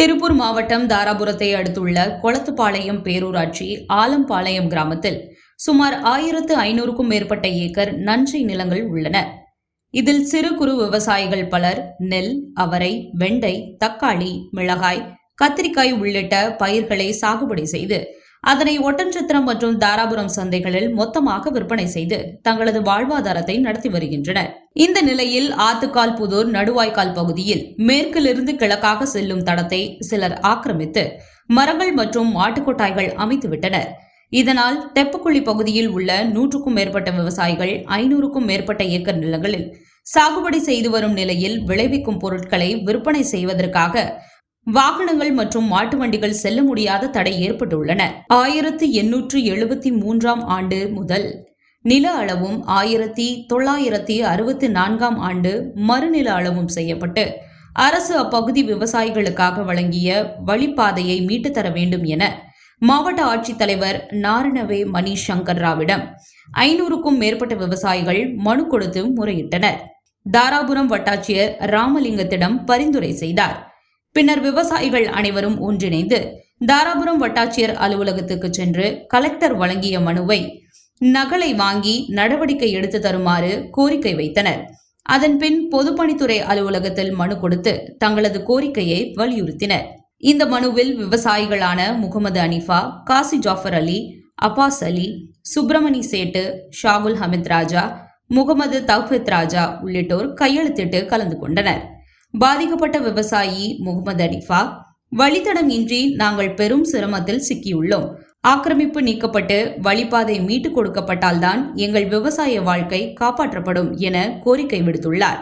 திருப்பூர் மாவட்டம் தாராபுரத்தை அடுத்துள்ள கொளத்துப்பாளையம் பேரூராட்சி ஆலம்பாளையம் கிராமத்தில் சுமார் ஆயிரத்து ஐநூறுக்கும் மேற்பட்ட ஏக்கர் நஞ்சை நிலங்கள் உள்ளன. இதில் சிறு குறு விவசாயிகள் பலர் நெல் அவரை வெண்டை தக்காளி மிளகாய் கத்திரிக்காய் உள்ளிட்ட பயிர்களை சாகுபடி செய்து அதனை ஒட்டன்சத்திரம் மற்றும் தாராபுரம் சந்தைகளில் மொத்தமாக விற்பனை செய்து தங்களது வாழ்வாதாரத்தை நடத்தி வருகின்றனர். இந்த நிலையில் ஆத்துக்கால் புதூர் நடுவாய்க்கால் பகுதியில் மேற்கிலிருந்து கிழக்காக செல்லும் தடத்தை சிலர் ஆக்கிரமித்து மரங்கள் மற்றும் மாட்டுக்கொட்டாய்கள் அமைத்துவிட்டனர். இதனால் தெப்புக்குழி பகுதியில் உள்ள நூற்றுக்கும் மேற்பட்ட விவசாயிகள் ஐநூறுக்கும் மேற்பட்ட ஏக்கர் நிலங்களில் சாகுபடி செய்து வரும் நிலையில் விளைவிக்கும் பொருட்களை விற்பனை செய்வதற்காக வாகனங்கள் மற்றும் மாட்டு வண்டிகள் செல்ல முடியாத தடை ஏற்பட்டுள்ளன. ஆயிரத்தி எண்ணூற்று எழுபத்தி மூன்றாம் ஆண்டு முதல் நில அளவும் ஆயிரத்தி தொள்ளாயிரத்தி அறுபத்தி நான்காம் ஆண்டு மறுநில அளவும் செய்யப்பட்டு அரசு அப்பகுதி விவசாயிகளுக்காக வழங்கிய வழிப்பாதையை மீட்டுத்தர வேண்டும் என மாவட்ட ஆட்சித்தலைவர் நாரணவே மணி சங்கர் ராவிடம் ஐநூறுக்கும் மேற்பட்ட விவசாயிகள் மனு கொடுத்து முறையிட்டனர். தாராபுரம் வட்டாட்சியர் ராமலிங்கத்திடம் பரிந்துரை செய்தார். பின்னர் விவசாயிகள் அனைவரும் ஒன்றிணைந்து தாராபுரம் வட்டாட்சியர் அலுவலகத்துக்கு சென்று கலெக்டர் வழங்கிய மனுவை நகலை வாங்கி நடவடிக்கை எடுத்து தருமாறு கோரிக்கை வைத்தனர். அதன்பின் பொதுப்பணித்துறை அலுவலகத்தில் மனு கொடுத்து தங்களது கோரிக்கையை வலியுறுத்தினர். இந்த மனுவில் விவசாயிகளான முகமது அனிஃபா காசி ஜாஃபர் அலி அப்பாஸ் அலி சுப்பிரமணி சேட்டு ஷாகுல் ஹமித் ராஜா முகமது தௌஃபித் ராஜா உள்ளிட்டோர் கையெழுத்திட்டு கலந்து கொண்டனர். பாதிக்கப்பட்ட விவசாயி முகமது அனிஃபா வழித்தடம் இன்றி நாங்கள் பெரும் சிரமத்தில் சிக்கியுள்ளோம். ஆக்கிரமிப்பு நீக்கப்பட்டு வழிபாதை மீட்டுக் கொடுக்கப்பட்டால்தான் எங்கள் விவசாய வாழ்க்கை காப்பாற்றப்படும் என கோரிக்கை விடுத்துள்ளார்.